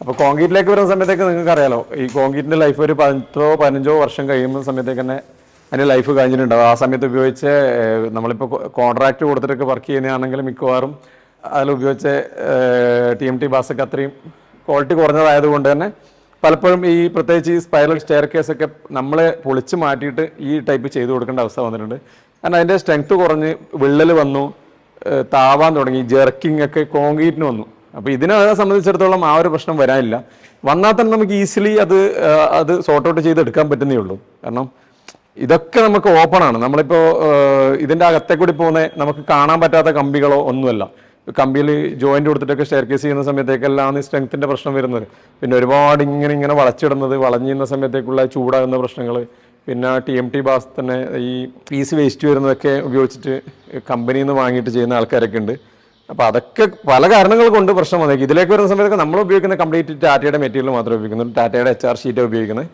അപ്പോൾ കോൺക്രീറ്റിലേക്ക് വരുന്ന സമയത്തേക്ക് നിങ്ങൾക്ക് അറിയാലോ ഈ കോൺക്രീറ്റിന്റെ ലൈഫ് ഒരു പത്തോ പതിനഞ്ചോ വർഷം കഴിയുന്ന സമയത്തേക്ക് തന്നെ അതിന്റെ ലൈഫ് കഴിഞ്ഞിട്ടുണ്ടാവും ആ സമയത്ത് ഉപയോഗിച്ച് നമ്മളിപ്പോൾ കോൺട്രാക്ട് കൊടുത്തിട്ടൊക്കെ വർക്ക് ചെയ്യുന്നതാണെങ്കിൽ മിക്കവാറും അതിൽ ഉപയോഗിച്ച ടി എം ടി ബാസൊക്കെ അത്രയും ക്വാളിറ്റി കുറഞ്ഞതായതുകൊണ്ട് തന്നെ പലപ്പോഴും ഈ പ്രത്യേകിച്ച് ഈ സ്പൈറൽ സ്റ്റെയർ കേസ് ഒക്കെ നമ്മൾ പൊളിച്ച് മാറ്റിയിട്ട് ഈ ടൈപ്പ് ചെയ്തു കൊടുക്കേണ്ട അവസ്ഥ വന്നിട്ടുണ്ട്. കാരണം അതിന്റെ സ്ട്രെങ്ത് കുറഞ്ഞ് വിള്ളൽ വന്നു താവാൻ തുടങ്ങി ജെർക്കിംഗ് ഒക്കെ കോൺക്രീറ്റിന് വന്നു. അപ്പോൾ ഇതിനെ സംബന്ധിച്ചിടത്തോളം ആ ഒരു പ്രശ്നം വരാനില്ല. വന്നാൽ തന്നെ നമുക്ക് ഈസിലി അത് അത് സോർട്ട് ഔട്ട് ചെയ്ത് എടുക്കാൻ പറ്റുന്നേ ഉള്ളൂ. കാരണം ഇതൊക്കെ നമുക്ക് ഓപ്പൺ ആണ്. നമ്മളിപ്പോൾ ഇതിന്റെ അകത്തെ കൂടി പോകുന്ന നമുക്ക് കാണാൻ പറ്റാത്ത കമ്പികളോ ഒന്നുമല്ല. കമ്പിയിൽ ജോയിന്റ് കൊടുത്തിട്ടൊക്കെ സ്റ്റെയർ കേസ് ചെയ്യുന്ന സമയത്തേക്കെല്ലാം ഈ സ്ട്രെങ്ത്തിന്റെ പ്രശ്നം വരുന്നത്. പിന്നെ ഒരുപാട് ഇങ്ങനെ ഇങ്ങനെ വളച്ചിടുന്നത് വളഞ്ഞിരുന്ന സമയത്തേക്കുള്ള ചൂടാകുന്ന പ്രശ്നങ്ങൾ. പിന്നെ ടി എം ടി ബാസ് തന്നെ ഈ പീസ് വേസ്റ്റ് വരുന്നതൊക്കെ ഉപയോഗിച്ചിട്ട് കമ്പനിയിൽ നിന്ന് വാങ്ങിയിട്ട് ചെയ്യുന്ന ആൾക്കാരൊക്കെ ഉണ്ട്. അപ്പോൾ അതൊക്കെ പല കാരണങ്ങൾ കൊണ്ട് പ്രശ്നം വന്നേക്കും. ഇതിലേക്ക് വരുന്ന സമയത്തൊക്കെ നമ്മൾ ഉപയോഗിക്കുന്ന കംപ്ലീറ്റ് ടാറ്റയുടെ മെറ്റീരിയൽ മാത്രമേ ഉപയോഗിക്കുന്നുള്ളൂ. ടാറ്റയുടെ എച്ച് ആർ ഷീറ്റ് ഉപയോഗിക്കുന്നത്.